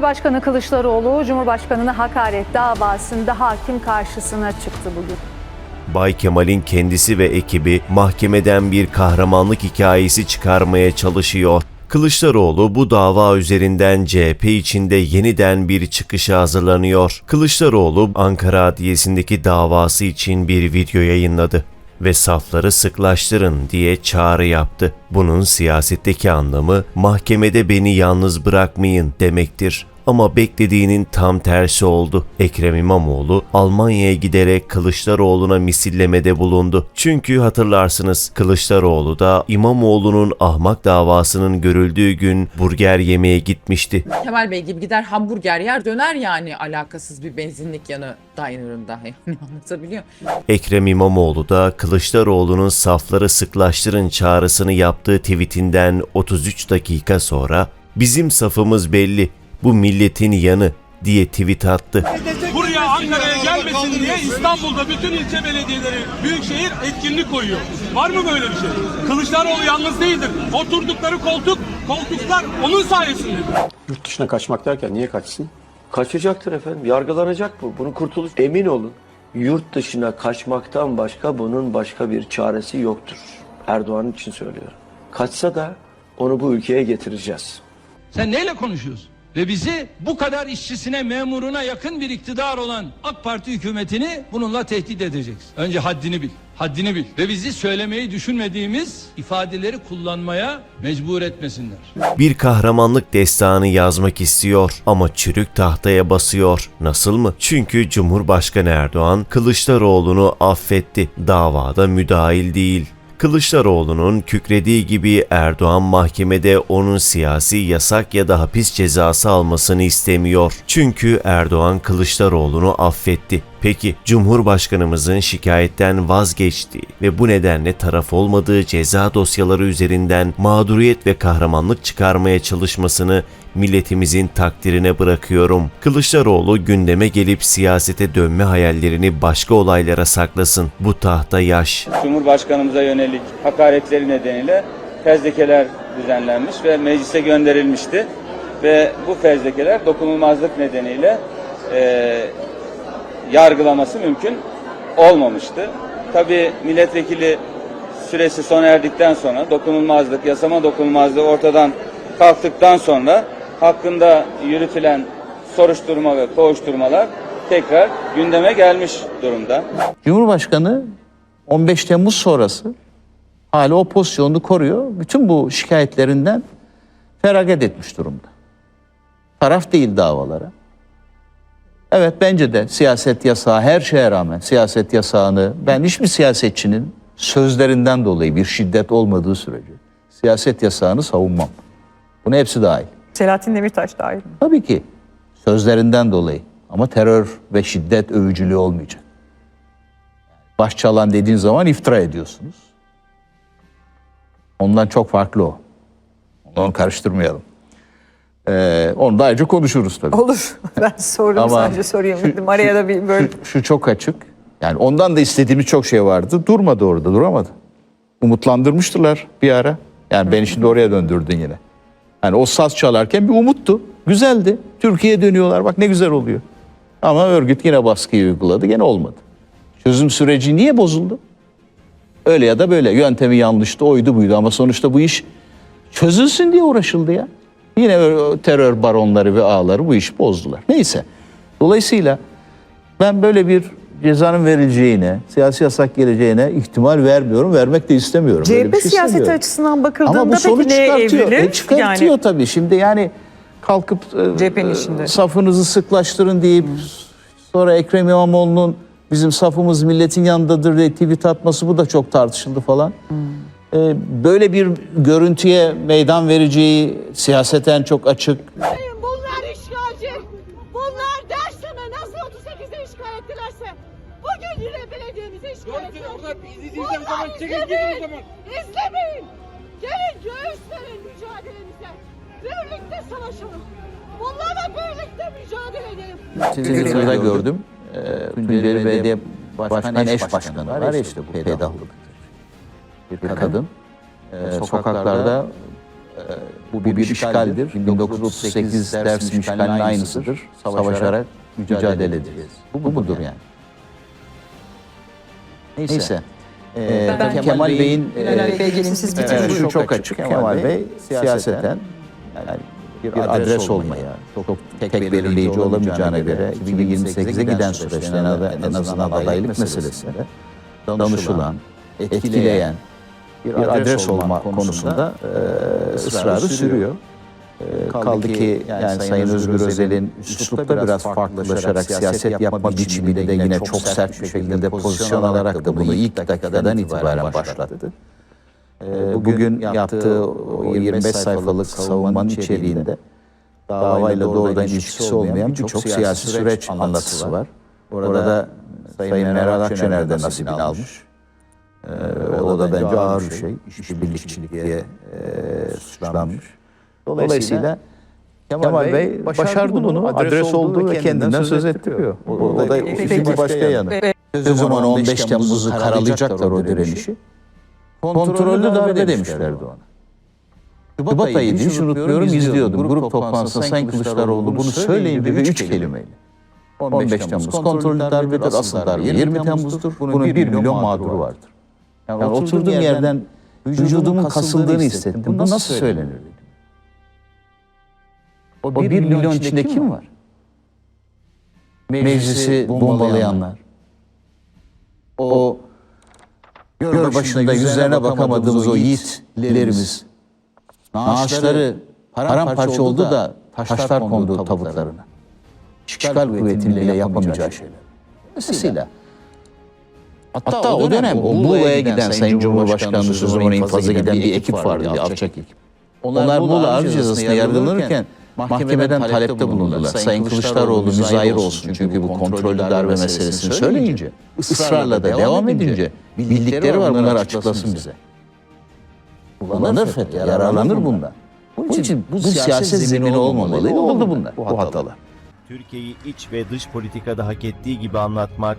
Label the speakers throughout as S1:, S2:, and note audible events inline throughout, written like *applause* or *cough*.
S1: CHP Başkanı Kılıçdaroğlu, Cumhurbaşkanı'na hakaret davasında hakim karşısına çıktı bugün.
S2: Bay Kemal'in kendisi ve ekibi mahkemeden bir kahramanlık hikayesi çıkarmaya çalışıyor. Kılıçdaroğlu bu dava üzerinden CHP içinde yeniden bir çıkışa hazırlanıyor. Kılıçdaroğlu Ankara Adliyesi'ndeki davası için bir video yayınladı ve safları sıklaştırın diye çağrı yaptı. Bunun siyasetteki anlamı mahkemede beni yalnız bırakmayın demektir. Ama beklediğinin tam tersi oldu. Ekrem İmamoğlu Almanya'ya giderek Kılıçdaroğlu'na misillemede bulundu. Çünkü hatırlarsınız Kılıçdaroğlu da İmamoğlu'nun ahmak davasının görüldüğü gün burger yemeye gitmişti.
S3: Kemal Bey gibi gider hamburger yer döner yani alakasız bir benzinlik yanı dayanırında. *laughs* Yani anlatabiliyor?
S2: Ekrem İmamoğlu da Kılıçdaroğlu'nun safları sıklaştırın çağrısını yaptığı tweetinden 33 dakika sonra bizim safımız belli, bu milletin yanı diye tweet attı.
S4: Buraya Ankara'ya gelmesin diye İstanbul'da bütün ilçe belediyeleri, büyükşehir etkinlik koyuyor. Var mı böyle bir şey? Kılıçdaroğlu yalnız değildir. Oturdukları koltuk, koltuklar onun sayesindedir.
S5: Yurt dışına kaçmak derken niye kaçsın? Kaçacaktır efendim. Yargılanacak bu. Bunun kurtuluş emin olun. Yurt dışına kaçmaktan başka bunun başka bir çaresi yoktur. Erdoğan için söylüyorum. Kaçsa da onu bu ülkeye getireceğiz.
S6: Sen neyle konuşuyorsun? Ve bizi bu kadar işçisine, memuruna yakın bir iktidar olan AK Parti hükümetini bununla tehdit edeceksin. Önce haddini bil, haddini bil. Ve bizi söylemeyi düşünmediğimiz ifadeleri kullanmaya mecbur etmesinler.
S2: Bir kahramanlık destanı yazmak istiyor ama çürük tahtaya basıyor. Nasıl mı? Çünkü Cumhurbaşkanı Erdoğan Kılıçdaroğlu'nu affetti. Davada müdahil değil. Kılıçdaroğlu'nun kükrediği gibi Erdoğan mahkemede onun siyasi yasak ya da hapis cezası almasını istemiyor. Çünkü Erdoğan Kılıçdaroğlu'nu affetti. Peki Cumhurbaşkanımızın şikayetten vazgeçtiği ve bu nedenle taraf olmadığı ceza dosyaları üzerinden mağduriyet ve kahramanlık çıkarmaya çalışmasını milletimizin takdirine bırakıyorum. Kılıçdaroğlu gündeme gelip siyasete dönme hayallerini başka olaylara saklasın. Bu tahta yaş.
S7: Cumhurbaşkanımıza yönelik hakaretleri nedeniyle fezlekeler düzenlenmiş ve meclise gönderilmişti. Ve bu fezlekeler dokunulmazlık nedeniyle e, yargılaması mümkün olmamıştı. Tabi milletvekili süresi sona erdikten sonra dokunulmazlık, yasama dokunulmazlığı ortadan kalktıktan sonra hakkında yürütülen soruşturma ve kovuşturmalar tekrar gündeme gelmiş durumda.
S8: Cumhurbaşkanı 15 Temmuz sonrası hala o pozisyonunu koruyor. Bütün bu şikayetlerinden feragat etmiş durumda. Taraf değil davalara. Evet bence de siyaset yasağı her şeye rağmen siyaset yasağını ben hiçbir siyasetçinin sözlerinden dolayı bir şiddet olmadığı sürece siyaset yasağını savunmam. Buna hepsi dahil.
S9: Selahattin Demirtaş dahil.
S8: Tabii ki sözlerinden dolayı ama terör ve şiddet övücülüğü olmayacak. Başçalan dediğin zaman iftira ediyorsunuz. Ondan çok farklı o. Onu karıştırmayalım. Ee, onu da ayrıca konuşuruz tabii.
S9: Olur. *laughs* Ben sordum
S8: Ama
S9: sadece sorayım
S8: şu-
S9: dedim. Araya da bir böyle
S8: Şu, şu çok açık. Yani ondan da istediğimiz çok şey vardı. Durmadı orada, duramadı. Umutlandırmıştılar bir ara. Yani beni şimdi oraya döndürdün yine. Yani o saz çalarken bir umuttu. Güzeldi. Türkiye'ye dönüyorlar. Bak ne güzel oluyor. Ama örgüt yine baskıyı uyguladı. Gene olmadı. Çözüm süreci niye bozuldu? Öyle ya da böyle. Yöntemi yanlıştı, oydu buydu. Ama sonuçta bu iş çözülsün diye uğraşıldı ya. Yine terör baronları ve ağları bu işi bozdular. Neyse. Dolayısıyla ben böyle bir cezanın verileceğine, siyasi yasak geleceğine ihtimal vermiyorum. Vermek de istemiyorum. Böyle
S9: CHP
S8: bir şey
S9: siyaseti açısından bakıldığında
S8: Ama bu
S9: peki
S8: sonuç
S9: neye
S8: çıkartıyor.
S9: evrilir?
S8: E, çıkartıyor
S9: Yani
S8: tabii. Şimdi yani kalkıp e, e,
S9: içinde.
S8: safınızı sıklaştırın deyip sonra Ekrem İmamoğlu'nun bizim safımız milletin yanındadır diye tweet atması bu da çok tartışıldı falan. E, böyle bir görüntüye meydan vereceği siyaseten çok açık.
S10: Bunlar işgalci. Bunlar derseme nasıl 38'de işgal ettilerse bugün yine belediyemizi işgal ettiler. Bunlar izlemeyin. İzlemeyin. Gelin göğüs verin mücadelemize. Birlikte savaşalım. Bunlarla birlikte mücadele edelim.
S8: Twitter'da gördüm. E, Tunceli Belediye Başkan eş başkanı var ya işte bu peydahlık. Bir kadın e, sokaklarda Bu bir işgaldir. 1938 Dersim işgalinin aynısıdır. Savaşarak mücadele edeceğiz. Bu, bu budur yani. Neyse. Ee,
S9: Ben-
S8: Kemal Bey'in
S9: Bey gelimsiz
S8: Evet,
S9: bitirmiş.
S8: şu çok açık. Kemal Bey siyaseten yani bir adres olmaya, çok tek belirleyici olamayacağına göre 2028'e giden süreçte en az- en azından adaylık meselesinde danışılan, etkileyen bir adres olma konusunda e, ısrarı sürüyor. E, Kaldı ki yani Sayın Özgür Özel'in üslupta biraz farklılaşarak siyaset yapma biçimiyle de yine çok sert bir şekilde pozisyon alarak da bunu ilk dakikadan itibaren başlattı. Ee, Bugün yaptığı o 25 sayfalık savunmanın içeriğinde davayla doğrudan ilişkisi olmayan birçok siyasi süreç anlatısı var. Orada Sayın Meral Akşener de nasibini almış. Ee, da bence ağır bir şey. İşbirlikçilik diye e, suçlanmış. Dolayısıyla Kemal Bey başardı bunu. Adres olduğu ve kendinden söz ettiriyor. O, o da işin bir başka yanı. O zaman 15 Temmuz'u karalayacaklar o direnişi. Kontrollü darbe demişlerdi ona. Şubat ayıydı hiç unutmuyorum izliyordum. Grup toplantısında Sayın Kılıçdaroğlu bunu söyleyince ve üç kelimeyle. 15 Temmuz kontrollü darbedir, asıl darbe 20 Temmuz'dur. Bunun 1 milyon mağduru vardır. Yani oturduğum yerden vücudumun kasıldığını hissettim. Bu nasıl söylenir dedim. O 1 milyon içinde kim var? Meclisi bombalayanlar. O göl başında yüzlerine bakamadığımız o yiğitlerimiz, naaşları paramparça oldu da taşlar kondu tabutlarına. İşgal kuvvetinin bile yapamayacağı şeyler. Dolayısıyla Hatta, o dönem o Muğla'ya giden Sayın Cumhurbaşkanımız o zaman infaza giden bir ekip vardı, bir alçak ekip. Onlar Muğla Ağır Cezası'nda yargılanırken mahkemeden talepte bulundular. Sayın Kılıçdaroğlu müzahir olsun çünkü bu kontrollü darbe meselesini söyleyince, ısrarla da devam edince bildikleri var bunları açıklasın bize. Kullanır FETÖ, yararlanır bundan. Bunun için bu siyaset zemini olmamalıydı, oldu bunlar, bu hatalar.
S2: Türkiye'yi iç ve dış politikada hak ettiği gibi anlatmak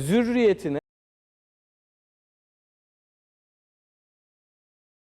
S11: Zürriyetine